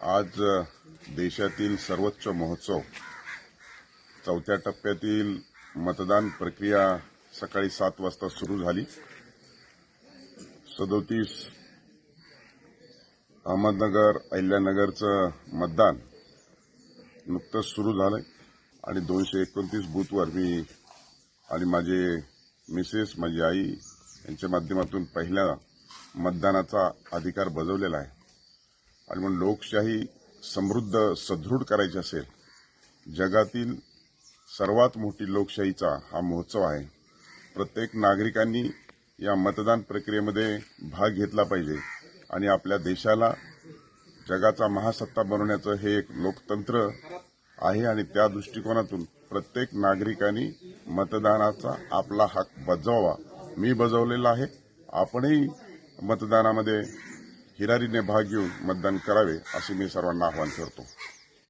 आज देशातील सर्वोच्च महोत्सव चौथ्या टप्प्यातील मतदान प्रक्रिया सकाळी सात वाजता सुरू झाली. सदोतीस अहमदनगर अहिल्यानगरचं मतदान नुकतंच सुरू झालंय आणि दोनशे एकोणतीस बूथवर मी आणि माझे मिसेस माझी आई यांच्या माध्यमातून पहिल्या मतदानाचा अधिकार बजावलेला आहे. आणि म्हणून लोकशाही समृद्ध सदृढ करायची असेल जगातील सर्वात मोठी लोकशाहीचा हा महोत्सव आहे. प्रत्येक नागरिकांनी या मतदान प्रक्रियेमध्ये भाग घेतला पाहिजे आणि आपल्या देशाला जगाचा महासत्ता बनवण्याचं हे एक लोकतंत्र आहे आणि त्या दृष्टिकोनातून प्रत्येक नागरिकांनी मतदानाचा आपला हक बजावा. मी बजावलेला आहे. आपणही मतदानामध्ये हिरारीने भाग घेऊन मतदान करावे असे मी सर्वांना आवाहन करतो